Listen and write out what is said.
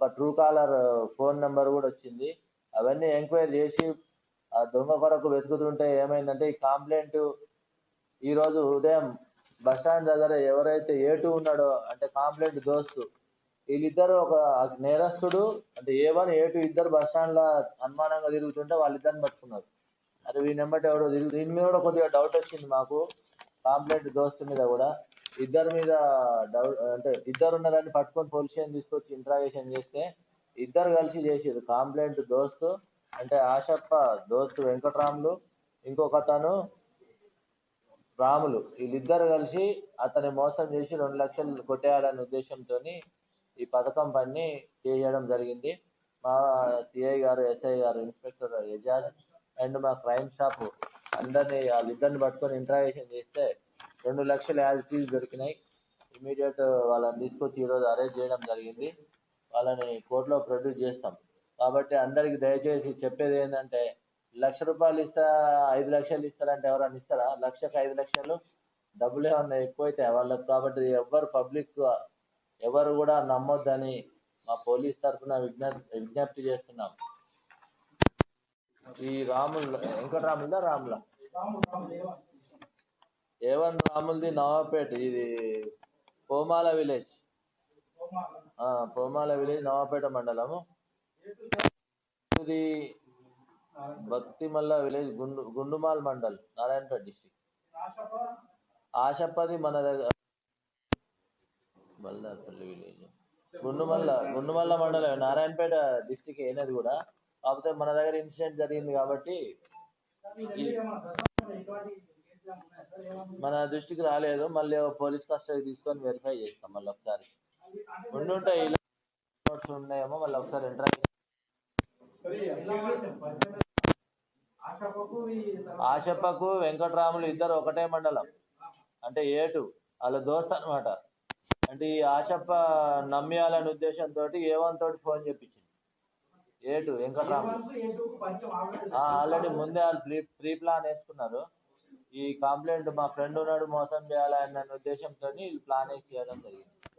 ఒక true caller phone number కూడా వచ్చింది. అవన్నీ ఎంక్వైరీ చేసి ఆ దొంగ కొరకు వెతుకుతుంటే ఏమైందంటే ఈ కంప్లైంట్ ఈరోజు ఉదయం బస్ స్టాండ్ దగ్గర ఎవరైతే ఏటు ఉన్నాడో అంటే కంప్లైంట్ దోస్తు వీళ్ళిద్దరు ఒక నేరస్తుడు అంటే ఏ వన్ ఏ టూ ఇద్దరు బస్ స్టాండ్ అనుమానంగా తిరుగుతుంటే వాళ్ళిద్దరిని పట్టుకున్నారు. అది వీని నెంబర్ ఎవరో తిరుగు దీని మీద కూడా కొద్దిగా డౌట్ వచ్చింది మాకు కాంప్లైంట్ దోస్తు మీద కూడా. ఇద్దరి మీద డౌట్ అంటే ఇద్దరు ఉన్నారని పట్టుకొని పోలీస్ స్టేషన్ తీసుకొచ్చి ఇంట్రాగేషన్ చేస్తే ఇద్దరు కలిసి చేసారు కాంప్లైంట్ దోస్తు అంటే ఆశప్ప దోస్తు వెంకటరాములు ఇంకొక అతను రాములు. వీళ్ళిద్దరు కలిసి అతని మోసం చేసి రెండు లక్షలు కొట్టేయాలనే ఉద్దేశంతో ఈ పథకం పని చేయడం జరిగింది. మా సిఐ గారు ఎస్ఐ గారు ఇన్స్పెక్టర్ ఎజాజ్ అండ్ మా క్రైమ్ స్టాఫ్ అందరినీ వాళ్ళిద్దరిని పట్టుకొని ఇంట్రాగేషన్ చేస్తే రెండు లక్షలు యాజిటీస్ దొరికినాయి. ఇమీడియట్ వాళ్ళని తీసుకొచ్చి ఈరోజు అరెస్ట్ చేయడం జరిగింది. వాళ్ళని కోర్టులో ప్రొడ్యూస్ చేస్తాం. కాబట్టి అందరికి దయచేసి చెప్పేది ఏంటంటే లక్ష రూపాయలు ఇస్తా ఐదు లక్షలు ఇస్తారంటే ఎవరైనా ఇస్తారా? లక్షకు ఐదు లక్షలు? డబ్బులు ఏమన్నా ఎక్కువైతే వాళ్ళకు. కాబట్టి ఎవ్వరు పబ్లిక్ ఎవరు కూడా నమ్మొద్దని మా పోలీస్ తరఫున విజ్ఞప్తి విజ్ఞప్తి చేస్తున్నాం. ఈ రాముల వెంకటరాములదా రాముల. ఏవన్ రాములది నవాపేట ఇది పోమాల విలేజ్. పోమాల విలేజ్ నవాపేట మండలము. ఇది భక్తిమల్ల విలేజ్ గుండు గుండుమాల్ మండల్ నారాయణపేట డిస్టిక్ ఆశప్పది మన దగ్గర మల్లార్పల్లి విలేజ్. గుండుమల్ల గుండుమల్ల మండలం నారాయణపేట డిస్టిక్ అయినది కూడా. కాకపోతే మన దగ్గర ఇన్సిడెంట్ జరిగింది కాబట్టి మన దృష్టికి రాలేదు మళ్ళీ పోలీస్ కస్టడీ తీసుకొని వెరిఫై చేస్తాం మళ్ళీ ఒకసారి. ఉండుంటే ఇలా notes ఉన్నాయేమో మళ్ళీ ఒకసారి ఎంటర్ ఆశప్పకు వెంకటరాములు ఇద్దరు ఒకటే మండలం. అంటే ఏటు వాళ్ళ దోస్త్ అన్నమాట. అంటే ఈ ఆశప్ప నమ్మియాలనే ఉద్దేశంతో ఏ వన్ తోటి ఫోన్ చెప్పించింది ఏటు వెంకటరాములు. ఆల్రెడీ ముందే వాళ్ళు ప్రీ ప్రీ ప్లాన్ వేసుకున్నారు. ఈ కంప్లైంట్ మా ఫ్రెండ్ ఉన్నాడు మోసం చేయాలన్న ఉద్దేశంతో వీళ్ళు ప్లాన్ వేసి చేయడం జరిగింది.